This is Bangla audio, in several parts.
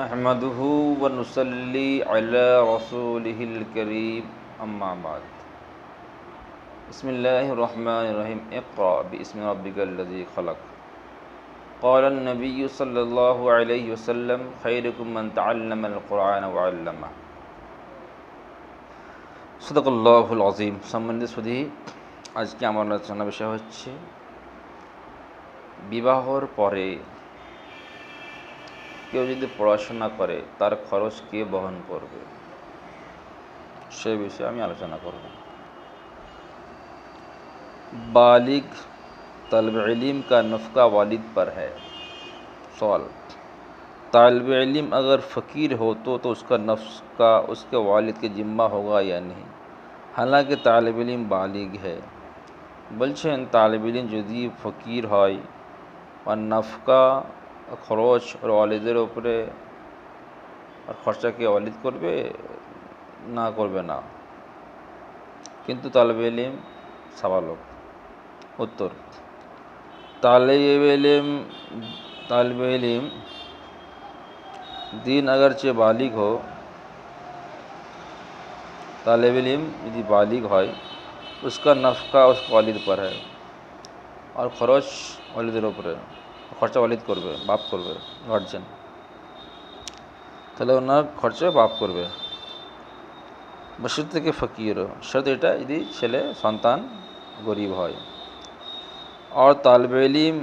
نحمده ونصلي على رسوله الكريم أما بعد بسم الله الرحمن الرحيم اقرأ باسم ربك الذي خلق قال النبي صلى الله عليه وسلم خيركم من تعلم القرآن وعلمه صدق الله العظيم শুধু আজকে আমার আলোচনা বিষয় হচ্ছে বিবাহর পরে कि वो यदि পড়াশোনা করে তার খরচ কে বহন করবে সে বিষয়ে আমি আলোচনা করব বালগ তালব ইলম কা نفকা ওয়ালিদ পর হ্যায় সওয়াল তালব ইলম अगर फकीर हो तो तो उसका नफका उसके वालिद के जिम्मा होगा या नहीं हालांकि তালব ইলম বালগ है বলছান তালব ইলম যদি ফকীর হয় ওয়ানফকা খরচ और ওয়ালিদের ऊपर আর খরচা কি ওয়ালিদ করবে না করবে না কিন্তু তালেবে এলিম সাবালক উত্তর तालब इलम तालब इलम दीन अगरचे बालिग हो तालब इलम यदि बालिग है उसका नफ़का उस वालिद पर है और खरोच वालिदों पर है খরচা ওয়ালিদ করবে বাপ করবে গার্জেন তাহলে ওনার খরচা বাপ করবে বসির থেকে ফকির শর্ত এটা যদি ছেলে সন্তান গরিব হয় আর তালবে ইলিম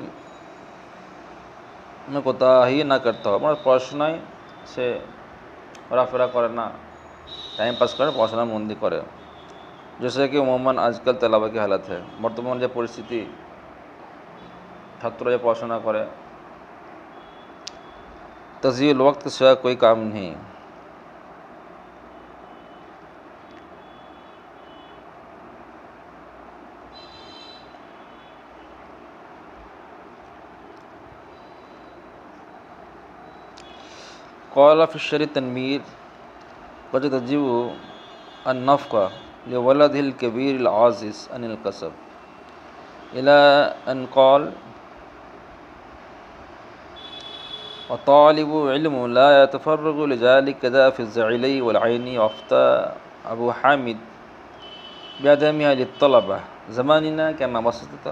মানে কোথাহি না করতে হবে আমার পড়াশোনায় সে ঘোরাফেরা করে না টাইম পাস করে পড়াশোনার মন্দি করে जैसे कि उमूमन आजकल तलबा की हालत है बर्तमान जो ছাত্ররা पढ़ाशुना करे तजील तो वक्त के सिवा कोई काम नहीं कौला फिशरी तनमीर वज तजीब अनफ़ का ये वलद हिल कबीर आज़िज़ अनिल कसब इला अनकौल وطالب علم لا يتفرغ لذلك كذا في الزعلي والعين وافتى أبو حامد بعدمها للطلبة زماننا كما بسطت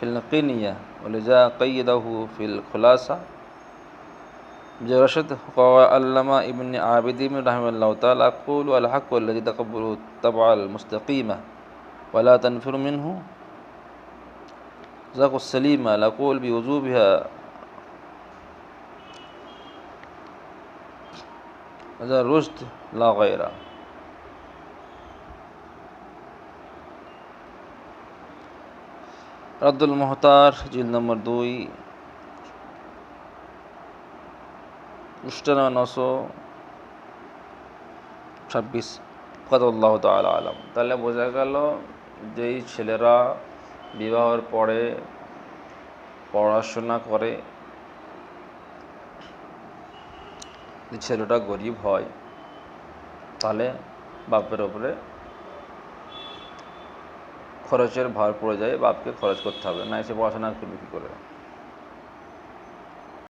في القنية ولذا قيده في الخلاصة جرشد قوى علماء ابن عابد رحمه الله تعالى أقول الحق الذي تقبله الطبع المستقيمة ولا تنفر منه زق السليمة لقول بوجوبها রুশদ লাগেরা রদ্দুল মোহতার জিল নম্বর দুই উষ্টানা নশো ছাব্বিশ ফকাতুল্লাহ তাল আলম তাহলে বোঝা গেল যেই ছেলেরা বিবাহর পরে পড়াশোনা করে যে ছেলেটা গরিব হয় তাহলে বাপের ওপরে খরচের ভার পড়ে যায় বাপকে খরচ করতে হবে না এসে পড়াশোনা করবে কী করে